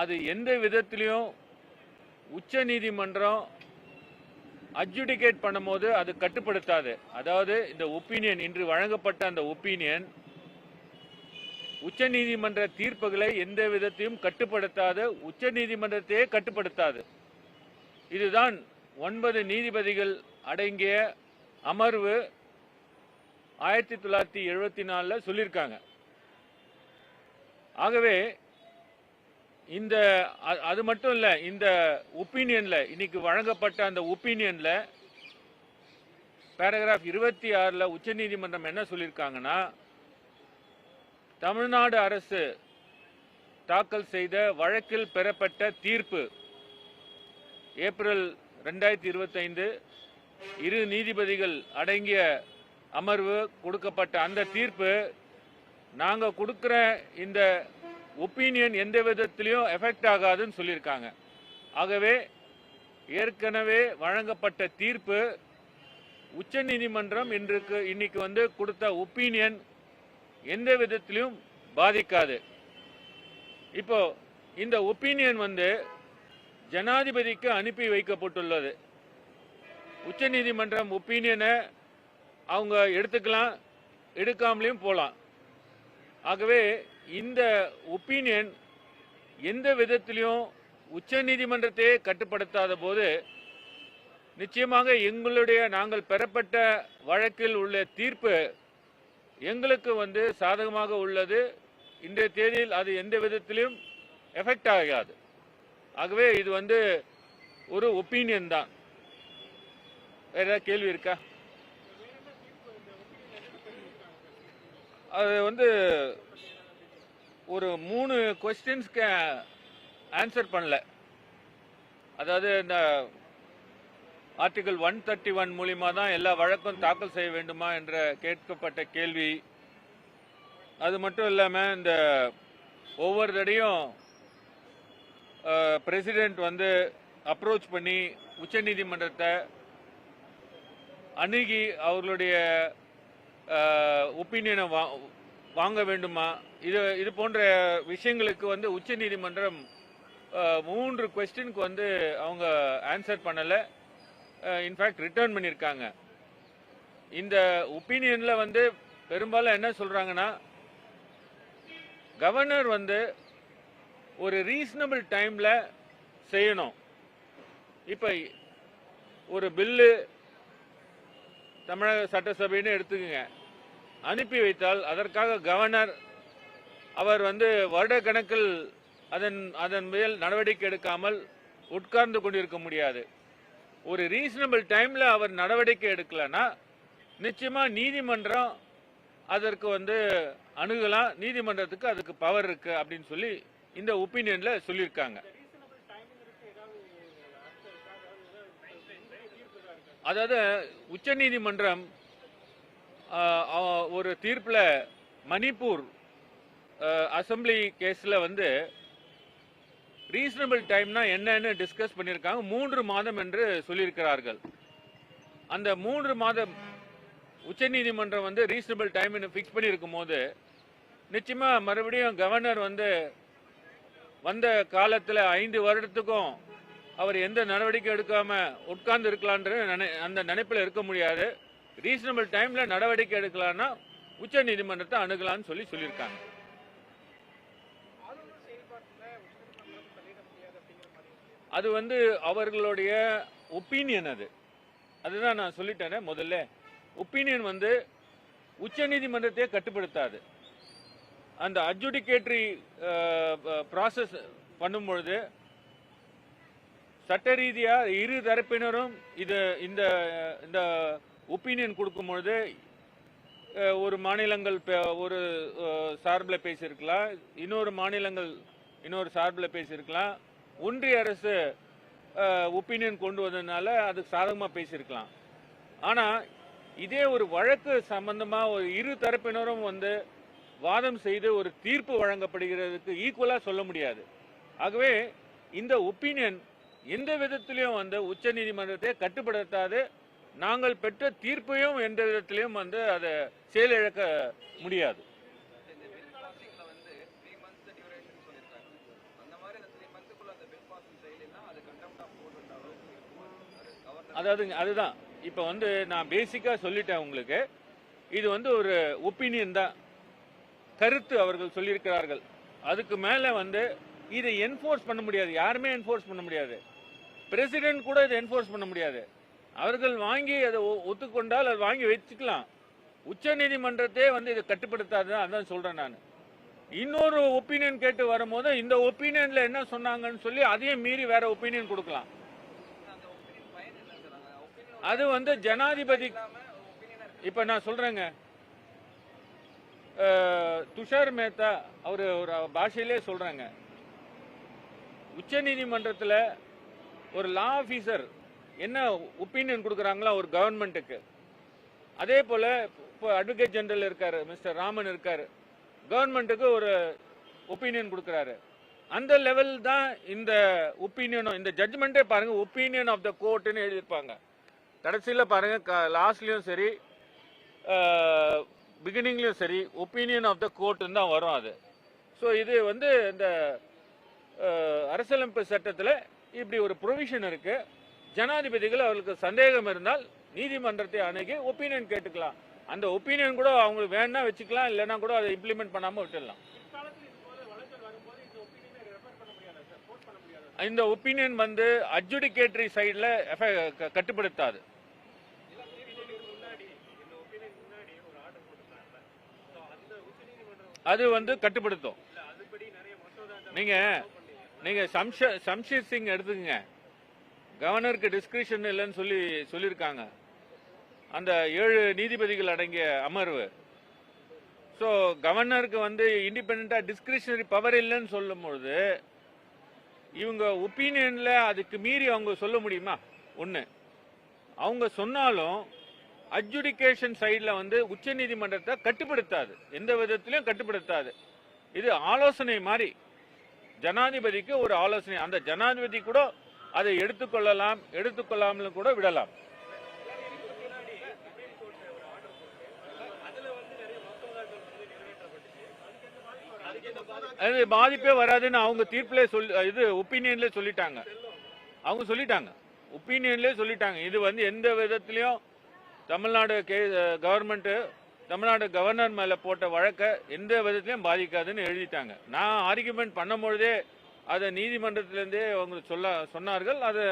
அது எந்த விதத்திலையும் உச்ச நீதிமன்றம் அட்ஜுடிகேட் பண்ணும்போது அது கட்டுப்படுத்தாது. அதாவது இந்த ஒப்பீனியன் இன்று வழங்கப்பட்ட அந்த ஒப்பீனியன் உச்ச நீதிமன்ற தீர்ப்புகளை எந்த விதத்தையும் கட்டுப்படுத்தாது உச்ச நீதிமன்றத்தையே கட்டுப்படுத்தாது. இதுதான் ஒன்பது நீதிபதிகள் அடங்கிய அமர்வு ஆயிரத்தி தொள்ளாயிரத்தி எழுபத்தி நாலில் சொல்லியிருக்காங்க. ஆகவே இந்த அது மட்டும் இல்லை இந்த ஒப்பீனியனில் இன்னைக்கு வழங்கப்பட்ட அந்த ஒப்பீனியனில் பேராகிராஃப் இருபத்தி ஆறில் உச்சநீதிமன்றம் என்ன சொல்லியிருக்காங்கன்னா தமிழ்நாடு அரசு தாக்கல் செய்த வழக்கில் பெறப்பட்ட தீர்ப்பு ஏப்ரல் ரெண்டாயிரத்தி இருபத்தைந்து இரு நீதிபதிகள் அடங்கிய அமர்வு கொடுக்கப்பட்ட அந்த தீர்ப்பு நாங்கள் கொடுக்குற இந்த ஒப்பீனியன் எந்த விதத்திலையும் எஃபெக்ட் ஆகாதுன்னு சொல்லியிருக்காங்க. ஆகவே ஏற்கனவே வழங்கப்பட்ட தீர்ப்பு உச்ச நீதிமன்றம் இன்றைக்கு இன்னைக்கு வந்து கொடுத்த ஒப்பீனியன் எந்த விதத்திலையும் பாதிக்காது. இப்போ இந்த ஒப்பீனியன் வந்து ஜனாதிபதிக்கு அனுப்பி வைக்கப்பட்டுள்ளது. உச்சநீதிமன்றம் ஒப்பீனியனை அவங்க எடுத்துக்கலாம் எடுக்காமலையும் போகலாம். ஆகவே இந்த ஒப்பீனியன் எந்த விதத்திலையும் உச்சநீதிமன்றத்தையே கட்டுப்படுத்தாத போது நிச்சயமாக எங்களுடைய நாங்கள் பெறப்பட்ட வழக்கில் உள்ள தீர்ப்பு எங்களுக்கு வந்து சாதகமாக உள்ளது. இன்றைய தேதியில் அது எந்த விதத்திலும் எஃபெக்ட் ஆகாது. ஆகவே இது வந்து ஒரு ஒப்பீனியன் தான். வேற ஏதாவது கேள்வி இருக்கா? அது வந்து ஒரு மூணு கொஸ்டின்ஸ்க்கு ஆன்சர் பண்ணல. அதாவது இந்த ஆர்டிகல் ஒன் தேர்ட்டி ஒன் மூலிமா தான் எல்லா வழக்கும் தாக்கல் செய்ய வேண்டுமா என்ற கேட்கப்பட்ட கேள்வி. அது மட்டும் இல்லாமல் இந்த ஒவ்வொரு தடையும் பிரசிடென்ட் வந்து அப்ரோச் பண்ணி உச்சநீதிமன்றத்தை அணுகி அவர்களுடைய ஒப்பீனியனை வா வாங்க வேண்டுமா? இது இது போன்ற விஷயங்களுக்கு வந்து உச்சநீதிமன்றம் நீதிமன்றம் மூன்று கொஸ்டினுக்கு வந்து அவங்க ஆன்சர் பண்ணலை. இன்ஃபேக்ட் ரிட்டர்ன் பண்ணியிருக்காங்க இந்த ஒப்பீனியனில் வந்து பெரும்பாலும் என்ன சொல்கிறாங்கன்னா கவர்னர் வந்து ஒரு ரீசனபிள் டைமில் செய்யணும். இப்போ ஒரு பில்லு தமிழக சட்டசபைன்னு எடுத்துக்கோங்க. அனுப்பி வைத்தால் அதற்காக கவர்னர் அவர் வந்து வருடக்கணக்கில் அதன் அதன் மேல் நடவடிக்கை எடுக்காமல் உட்கார்ந்து கொண்டிருக்க முடியாது. ஒரு ரீசனபிள் டைமில் அவர் நடவடிக்கை எடுக்கலன்னா நிச்சயமாக நீதிமன்றம் அதற்கு வந்து அணுகலாம் நீதிமன்றத்துக்கு அதுக்கு பவர் இருக்கு அப்படின்னு சொல்லி இந்த ஒப்பீனியனில் சொல்லியிருக்காங்க. அதாவது உச்சநீதிமன்றம் நீதிமன்றம் ஒரு தீர்ப்பில் மணிப்பூர் அசம்பிளி கேஸில் வந்து ரீசனபிள் டைம்னா என்னன்னு டிஸ்கஸ் பண்ணியிருக்காங்க. மூன்று மாதம் என்று சொல்லியிருக்கிறார்கள். அந்த மூன்று மாதம் உச்சநீதிமன்றம் வந்து ரீசனபிள் டைம்னு ஃபிக்ஸ் பண்ணியிருக்கும் போது நிச்சயமாக மறுபடியும் கவர்னர் வந்து வந்த காலத்தில் ஐந்து வருடத்துக்கும் அவர் எந்த நடவடிக்கை எடுக்காமல் உட்கார்ந்து இருக்கலான்ற நினை அந்த நினைப்பில் இருக்க முடியாது. ரீசனபிள் டைம்ல நடவடிக்கை எடுக்கலாம்னா உச்ச நீதிமன்றத்தை அணுகலாம்னு சொல்லி சொல்லியிருக்காங்க. அது வந்து அவர்களுடைய ஒப்பீனியன் அது. அதுதான் நான் சொல்லிட்டேனே முதல்ல. ஒப்பீனியன் வந்து உச்ச நீதிமன்றத்தையே கட்டுப்படுத்தாது. அந்த அட்ஜுடிகேட்டரி ப்ராசஸ் பண்ணும்பொழுது சட்ட ரீதியாக இரு தரப்பினரும் இது இந்த இந்த ஒப்பீனியன் கொடுக்கும் பொழுது ஒரு மாநிலங்கள் பே- ஒரு சார்பில் பேசியிருக்கலாம். இன்னொரு மாநிலங்கள் இன்னொரு சார்பில் பேசியிருக்கலாம். ஒன்றிய அரசு ஒப்பீனியன் கொண்டு வந்ததுனால அதுக்கு சாதகமாக பேசியிருக்கலாம். ஆனால் இதே ஒரு வழக்கு சம்பந்தமாக ஒரு இரு தரப்பினரும் வந்து வாதம் செய்து ஒரு தீர்ப்பு வழங்கப்படுகிறதுக்கு ஈக்குவலாக சொல்ல முடியாது. ஆகவே இந்த ஒப்பீனியன் எந்த விதத்திலையும் வந்து உச்ச நீதிமன்றத்தை கட்டுப்படுத்தாது. நாங்கள் பெற்ற தீர்ப்பையும் எந்த விதத்திலையும் வந்து அதை செயலிழக்க முடியாது. அதாவதுங்க அதுதான். இப்போ வந்து நான் பேசிக்காக சொல்லிட்டேன் உங்களுக்கு. இது வந்து ஒரு ஒப்பீனியன் தான். கருத்து அவர்கள் சொல்லியிருக்கிறார்கள். அதுக்கு மேலே வந்து இதை என்ஃபோர்ஸ் பண்ண முடியாது. யாருமே என்ஃபோர்ஸ் பண்ண முடியாது. பிரசிடென்ட் கூட இதை என்ஃபோர்ஸ் பண்ண முடியாது. அவர்கள் வாங்கி அதை ஒ- ஒத்துக்கொண்டால் அதை வாங்கி வச்சுக்கலாம் உச்ச நீதிமன்றத்தே வந்து இதை கட்டுப்படுத்தாது அதான் சொல்றேன் நான். இன்னொரு ஒப்பீனியன் கேட்டு வரும்போது இந்த ஒப்பீனியன்ல என்ன சொன்னாங்கன்னு சொல்லி அதையும் மீறி வேற ஒப்பீனியன் கொடுக்கலாம். அது வந்து ஜனாதிபதி இப்ப நான் சொல்றேங்க. துஷார் மேத்தா அவர் ஒரு பாஷையிலே சொல்றாங்க. உச்ச நீதிமன்றத்தில் ஒரு லா ஆஃபீஸர் என்ன ஒப்பீனியன் கொடுக்குறாங்களோ ஒரு கவர்மெண்ட்டுக்கு அதே போல் இப்போ அட்வொகேட் ஜெனரல் இருக்கார் மிஸ்டர் ராமன் இருக்கார். கவர்மெண்ட்டுக்கு ஒரு ஒப்பீனியன் கொடுக்குறாரு. அந்த லெவல் தான் இந்த ஒப்பீனியனும் இந்த ஜட்ஜ்மெண்ட்டே பாருங்கள் ஒப்பீனியன் ஆஃப் த கோர்ட்டுன்னு எழுதியிருப்பாங்க. கடைசியில் பாருங்கள் க லாஸ்ட்லேயும் சரி பிகினிங்லேயும் சரி ஒப்பீனியன் ஆஃப் த கோர்ட்டுன்னு தான் வரும் அது. ஸோ இது வந்து இந்த அரசியலமைப்பு சட்டத்தில் இப்படி ஒரு ப்ரொவிஷன் இருக்குது ஜனாதிபதிகள் அவர்களுக்கு சந்தேகம் இருந்தால் நீதிமன்றத்தை அணுகி ஒப்பீனியன் கேட்டுக்கலாம். அந்த ஒப்பீனியன் கூட அவங்களுக்கு வேணா வச்சுக்கலாம் இல்லைன்னா கூட அதை இம்ப்ளிமெண்ட் பண்ணாமல் விட்டுடலாம். இந்த ஒப்பீனியன் வந்து அட்ஜுடிகேட்டரி சைடில் கட்டுப்படுத்தாது. அது வந்து கட்டுப்படுத்தும். நீங்க நீங்க சம்ஷ சம்ஷீர் சிங் எடுத்துக்கங்க. கவர்னருக்கு டிஸ்கிரிப்ஷன் இல்லைன்னு சொல்லி சொல்லியிருக்காங்க. அந்த ஏழு நீதிபதிகள் அடங்கிய அமர்வு. ஸோ கவர்னருக்கு வந்து இண்டிபெண்ட்டாக டிஸ்கிரிப்ஷனரி பவர் இல்லைன்னு சொல்லும்பொழுது இவங்க ஒப்பீனியனில் அதுக்கு மீறி அவங்க சொல்ல முடியுமா? ஒன்று அவங்க சொன்னாலும் அட்ஜுடிகேஷன் சைடில் வந்து உச்சநீதிமன்றத்தை கட்டுப்படுத்தாது. எந்த விதத்திலையும் கட்டுப்படுத்தாது. இது ஆலோசனை மாதிரி ஜனாதிபதிக்கு ஒரு ஆலோசனை. அந்த ஜனாதிபதி கூட அதை எடுத்துக்கொள்ளலாம் எடுத்துக்கொள்ளாமலும் கூட விடலாம். அது பாதிப்பே வராதுன்னு அவங்க தீர்ப்புல சொல்லி இது ஒப்பீனியன்ல சொல்லிட்டாங்க. அவங்க சொல்லிட்டாங்க. ஒப்பீனியன்ல சொல்லிட்டாங்க. இது வந்து எந்த விதத்திலையும் தமிழ்நாடு கே கவர்மெண்ட் தமிழ்நாடு கவர்னர் மேல போட்ட வழக்கை எந்த விதத்திலையும் பாதிக்காதுன்னு எழுதிட்டாங்க. நான் ஆர்குமெண்ட் பண்ணும்பொழுதே அதை நீதிமன்றத்திலேருந்தே அவங்க சொல்ல சொன்னார்கள். அதை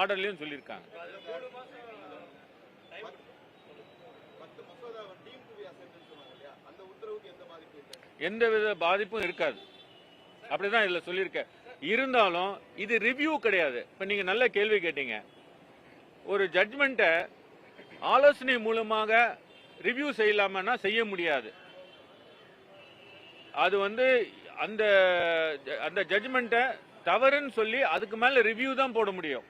ஆர்டர்லையும் சொல்லியிருக்காங்க. எந்த எந்த வித பாதிப்பும் இருக்காது. அப்படிதான் இதுல சொல்லியிருக்கேன் இருந்தாலும் இது ரிவ்யூ கிடையாது. இப்ப நீங்க நல்ல கேள்வி கேட்டீங்க. ஒரு ஜட்மெண்ட்டை ஆலோசனை மூலமாக ரிவ்யூ செய்யலாமன்னா செய்ய முடியாது. அது வந்து அந்த அந்த ஜட்ஜ்மெண்ட்டை தவறுன்னு சொல்லி அதுக்கு மேலே ரிவ்யூ தான் போட முடியும்.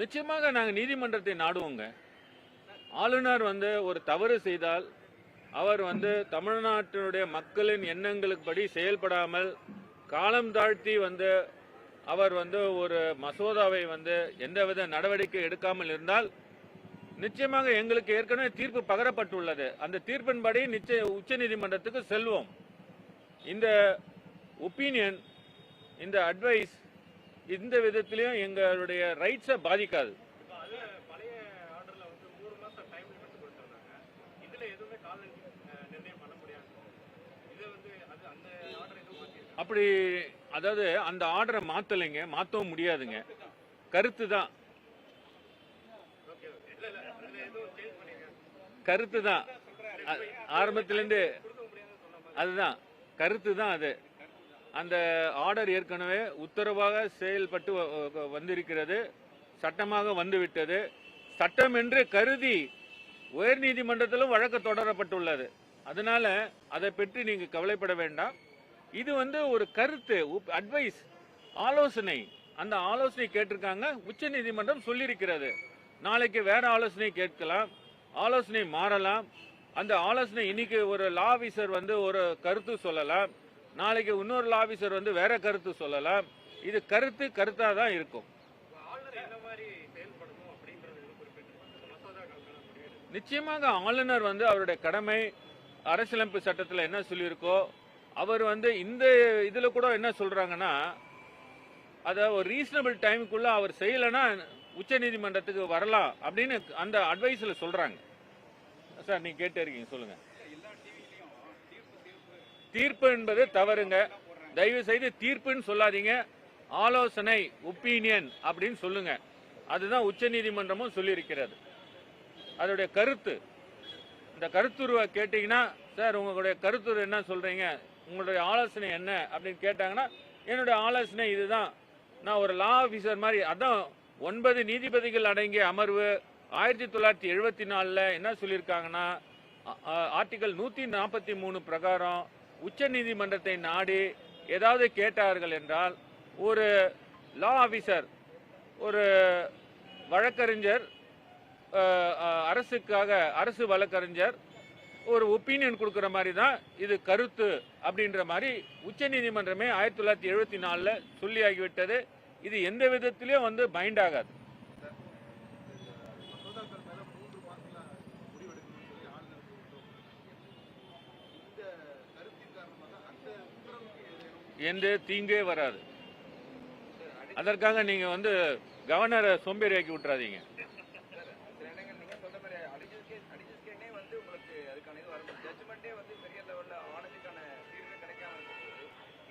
நிச்சயமாக நாங்கள் நீதிமன்றத்தை நாடுவோங்க. ஆளுநர் வந்து ஒரு தவறு செய்தால் அவர் வந்து தமிழ்நாட்டினுடைய மக்களின் எண்ணங்களுக்கு படி செயல்படாமல் காலம் தாழ்த்தி வந்து அவர் வந்து ஒரு மசோதாவை வந்து எந்தவித நடவடிக்கை எடுக்காமல் இருந்தால் நிச்சயமாக எங்களுக்கு ஏற்கனவே தீர்ப்பு பகரப்பட்டுள்ளது. அந்த தீர்ப்பின்படி நிச்சய உச்சநீதிமன்றத்துக்கு செல்வோம். இந்த ஒப்பீனியன் இந்த அட்வைஸ் இந்த விதத்திலையும் எங்களுடைய ரைட்ஸை பாதிக்காது. அப்படி அதாவது அந்த ஆர்டரை மாத்தலைங்க மாற்றவும் முடியாதுங்க. கருத்து தான் கருத்து தான். ஆரம்பத்திலேருந்து அதுதான். கருத்து தான் அது. அந்த ஆர்டர் ஏற்கனவே உத்தரவாக செயல்பட்டு வ- வந்திருக்கிறது. சட்டமாக வந்துவிட்டது. சட்டம் என்று கருதி உயர்நீதிமன்றத்திலும் வழக்கு தொடரப்பட்டுள்ளது. அதனால அதை பற்றி நீங்கள் கவலைப்பட வேண்டாம். இது வந்து ஒரு கருத்து அட்வைஸ் ஆலோசனை. அந்த ஆலோசனை கேட்டிருக்காங்க. உச்ச நீதிமன்றம் சொல்லியிருக்கிறது. நாளைக்கு வேற ஆலோசனை கேட்கலாம். ஆலோசனை மாறலாம். அந்த ஆலோசனை இன்னைக்கு ஒரு லா ஆஃபீஸர் வந்து ஒரு கருத்து சொல்லலாம். நாளைக்கு இன்னொரு லா ஆஃபீஸர் வந்து வேற கருத்து சொல்லலாம். இது கருத்து கருத்தாக தான் இருக்கும். நிச்சயமாக ஆளுநர் வந்து அவருடைய கடமை அரசியலமைப்பு சட்டத்தில் என்ன சொல்லியிருக்கோ அவர் வந்து இந்த இதில் கூட என்ன சொல்றாங்கன்னா அதை ஒரு ரீசனபிள் டைமுக்குள்ள அவர் செய்யலைன்னா உச்சநீதிமன்றத்துக்கு வரலாம் அப்படின்னு அந்த அட்வைஸ்ல சொல்றாங்க. சார் நீங்க கேட்டிருக்கீங்க சொல்லுங்க. தீர்ப்பு என்பது தவறுங்க. தயவு செய்து தீர்ப்புன்னு சொல்லாதீங்க. ஆலோசனை ஒப்பீனியன் அப்படின்னு சொல்லுங்க. அதுதான் உச்சநீதிமன்றமும் சொல்லியிருக்கிறது. அதோடைய கருத்து. இந்த கருத்துருவை கேட்டீங்கன்னா சார் உங்களுடைய கருத்துரு என்ன சொல்றீங்க? உங்களுடைய ஆலோசனை என்ன அப்படின்னு கேட்டாங்கன்னா என்னுடைய ஆலோசனை இதுதான். நான் ஒரு லா ஆஃபீஸர் மாதிரி அதான் ஒன்பது நீதிபதிகள் அடங்கிய அமர்வு ஆயிரத்தி தொள்ளாயிரத்தி எழுபத்தி நாலில் என்ன சொல்லியிருக்காங்கன்னா ஆர்டிகல் நூற்றி நாற்பத்தி மூணு பிரகாரம் உச்ச நீதிமன்றத்தை நாடி ஏதாவது கேட்டார்கள் என்றால் ஒரு லா ஆஃபீஸர் ஒரு வழக்கறிஞர் அரசுக்காக அரசு வழக்கறிஞர் ஒரு ஒப்பீனியன் கொடுக்குற மாதிரி தான் இது கருத்து அப்படின்ற மாதிரி உச்சநீதிமன்றமே ஆயிரத்தி தொள்ளாயிரத்தி எழுபத்தி நாலில் சொல்லியாகிவிட்டது. இது எந்த விதத்திலையும் வந்து பைண்ட் ஆகாது. எந்த தீங்கே வராது. அதற்காக நீங்க வந்து கவர்னரை சோம்பேறியாக்கி விட்டுறாதீங்க. வந்து உங்களுக்கு அதுக்கான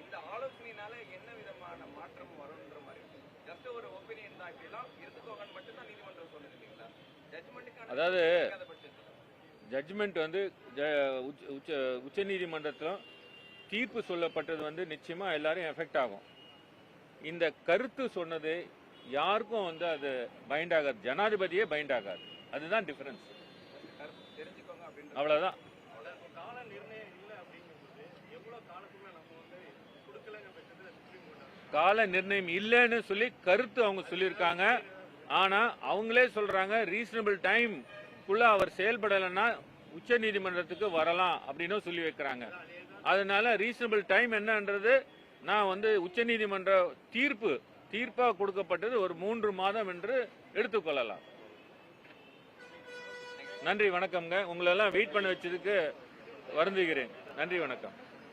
இந்த ஆலோசனையினால என்ன விதமான மாற்றம் வரும் ஜஸ்ட் ஒரு ஒப்பீனியன் தான் இப்படிலாம் இருந்துக்கோங்கன்னு மட்டும் தான் நீதிமன்றம் சொல்லுது இல்லைங்களா? ஜட்ஜ்மெண்ட்டுக்கான அதாவது ஜட்ஜ்மெண்ட் வந்து உச்ச- உச்ச உச்சநீதிமன்றத்திலும் தீர்ப்பு சொல்லப்பட்டது வந்து நிச்சயமா எல்லாரும் எஃபெக்ட் ஆகும். இந்த கருத்து சொன்னது யாருக்கும் வந்து அது பைண்ட் ஆகாது. ஜனாதிபதியே பைண்ட் ஆகாது. அதுதான் டிஃபரன்ஸ் கருத்து கால நிர்ணயம் இல்லைன்னு சொல்லி கருத்து அவங்க சொல்லியிருக்காங்க. ஆனா அவங்களே சொல்றாங்க ரீசனபிள் டைம் குள்ள அவர் செயல்படலைன்னா உச்ச நீதிமன்றத்துக்கு வரலாம் அப்படின்னு சொல்லி வைக்கிறாங்க. அதனால ரீசனபிள் டைம் என்னன்றது நான் வந்து உச்ச நீதிமன்ற தீர்ப்பு தீர்ப்பாக கொடுக்கப்பட்டது ஒரு மூன்று மாதம் என்று எடுத்துக்கொள்ளலாம் நன்றி வணக்கம்ங்க. உங்களெல்லாம் வெயிட் பண்ண வச்சதுக்கு வருந்துகிறேன். நன்றி வணக்கம்.